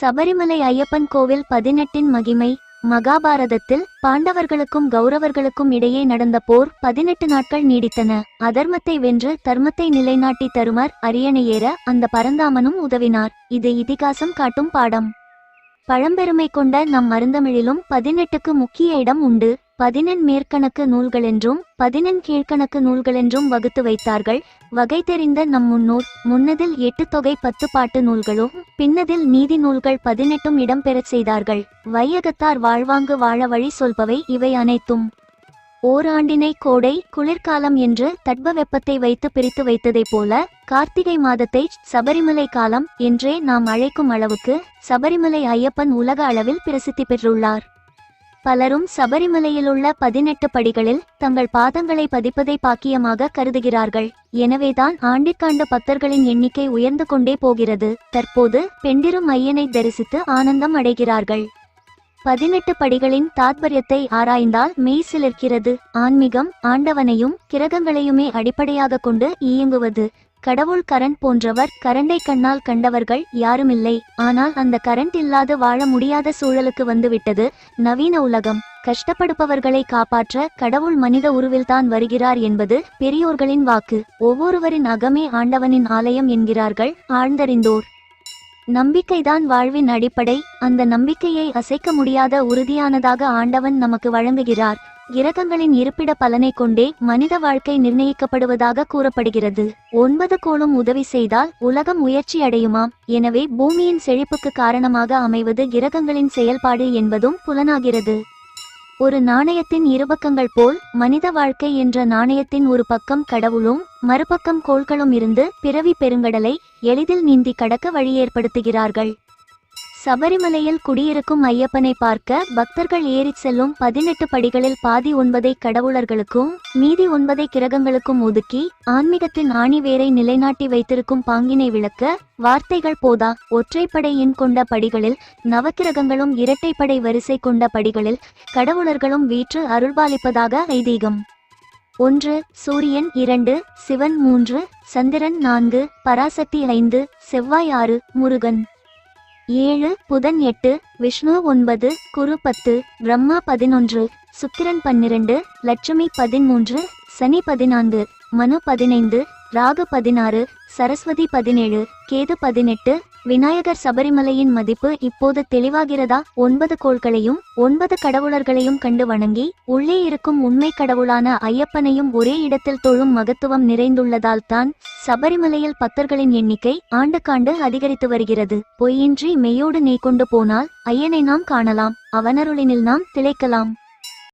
சபரிமலை ஐயப்பன் கோவில் பதினெட்டின் மகிமை மகாபாரதத்தில் பாண்டவர்களுக்கும் கௌரவர்களுக்கும் இடையே நடந்த போர் பதினெட்டு நாட்கள் நீடித்தன. அதர்மத்தை வென்று தர்மத்தை நிலைநாட்டி தருமர் அரியணையேற அந்த பரந்தாமனும் உதவினார். இது இதிகாசம் காட்டும் பாடம். பழம்பெருமை கொண்ட நம் மருந்தமிழிலும் பதினெட்டுக்கு முக்கிய இடம் உண்டு. பதினெண் மேற்கணக்கு நூல்களென்றும் பதினெண் கீழ்கணக்கு நூல்களென்றும் வகுத்து வைத்தார்கள். வகை தெரிந்த நம் முன்னோர் முன்னதில் எட்டு தொகை பத்து பாட்டு நூல்களும் பின்னதில் நீதி நூல்கள் பதினெட்டும் இடம்பெறச் செய்தார்கள். வையகத்தார் வாழ்வாங்கு வாழ வழி சொல்பவை இவை அனைத்தும். ஓராண்டினை கோடை குளிர்காலம் என்று தட்பவெப்பத்தை வைத்து பிரித்து வைத்ததைப் போல கார்த்திகை மாதத்தை சபரிமலை காலம் என்றே நாம் அழைக்கும் அளவுக்கு சபரிமலை ஐயப்பன் உலக அளவில் பிரசித்தி பெற்றுள்ளார். பலரும் சபரிமலையிலுள்ள பதினெட்டு படிகளில் தங்கள் பாதங்களை பதிப்பதை பாக்கியமாக கருதுகிறார்கள். எனவேதான் ஆண்டிற்காண்ட பக்தர்களின் எண்ணிக்கை உயர்ந்து கொண்டே போகிறது. தற்போது பெண்டிரும் ஐயனை தரிசித்து ஆனந்தம் அடைகிறார்கள். பதினெட்டு படிகளின் தாத்பரியத்தை ஆராய்ந்தால் மெய் சிலிர்க்கிறது. ஆன்மீகம் ஆண்டவனையும் கிரகங்களையுமே அடிப்படையாக கொண்டு இயங்குவது. கடவுள் கரண்ட் போன்றவர் கரண்டை கண்ணால் கண்டவர்கள் யாருமில்லை. ஆனால் அந்த கரண்ட் இல்லாது வாழ முடியாத சூழலுக்கு வந்துவிட்டது. நவீன உலகம். கஷ்டப்படுபவர்களை காப்பாற்ற கடவுள் மனித உருவில்தான் வருகிறார் என்பது பெரியோர்களின் வாக்கு. ஒவ்வொருவரின் அகமே ஆண்டவனின் ஆலயம் என்கிறார்கள். ஆழ்ந்தறிந்தோர். நம்பிக்கைதான் வாழ்வின் அடிப்படை. அந்த நம்பிக்கையை அசைக்க முடியாத உறுதியானதாக ஆண்டவன் நமக்கு வழங்குகிறார். கிரகங்களின் இருப்பிட பலனை கொண்டே மனித வாழ்க்கை நிர்ணயிக்கப்படுவதாக கூறப்படுகிறது. ஒன்பது கோளும் உதவி செய்தால் உலகம் உயர்ச்சி அடையுமாம். எனவே பூமியின் செழிப்புக்கு காரணமாக அமைவது கிரகங்களின் செயல்பாடு என்பதும் புலனாகிறது. ஒரு நாணயத்தின் இருபக்கங்கள் போல் மனித வாழ்க்கை என்ற நாணயத்தின் ஒரு பக்கம் கடவுளும் மறுபக்கம் கோள்களும் இருந்து பிறவி பெருங்கடலை எளிதில் நீந்தி கடக்க வழி ஏற்படுத்துகிறார்கள். சபரிமலையில் குடியிருக்கும் ஐயப்பனை பார்க்க பக்தர்கள் ஏறிச் செல்லும் பதினெட்டு படிகளில் பாதி ஒன்பதை கடவுளர்களுக்கும் மீதி ஒன்பதை கிரகங்களுக்கும் ஒதுக்கி ஆன்மீகத்தின் ஆணிவேரை நிலைநாட்டி வைத்திருக்கும் பாங்கினை விளக்க வார்த்தைகள் போதா ஒற்றைப்படை எண் கொண்ட படிகளில் நவக்கிரகங்களும் இரட்டைப்படை வரிசை கொண்ட படிகளில் கடவுளர்களும் வீற்று அருள்பாலிப்பதாக ஐதீகம். ஒன்று சூரியன் இரண்டு சிவன் மூன்று சந்திரன் நான்கு பராசக்தி ஐந்து செவ்வாய் ஆறு முருகன். ஏழு புதன் எட்டு விஷ்ணு ஒன்பது குரு பத்து பிரம்மா பதினொன்று சுக்கிரன் பன்னிரண்டு லட்சுமி பதிமூன்று சனி பதினான்கு மனு பதினைந்து ராகு பதினாறு சரஸ்வதி பதினேழு கேது பதினெட்டு விநாயகர் சபரிமலையின் மதிப்பு இப்போது தெளிவாகிறதா? ஒன்பது கோள்களையும் ஒன்பது கடவுளர்களையும் கண்டு வணங்கி உள்ளே இருக்கும் உண்மை கடவுளான ஐயப்பனையும் ஒரே இடத்தில் தொழும் மகத்துவம் நிறைந்துள்ளதால் தான் சபரிமலையில் பக்தர்களின் எண்ணிக்கை ஆண்டுக்காண்டு அதிகரித்து வருகிறது. பொய்யின்றி மெய்யோடு நெய் கொண்டு போனால் ஐயனை நாம் காணலாம் அவனருளினில் நாம் திளைக்கலாம்.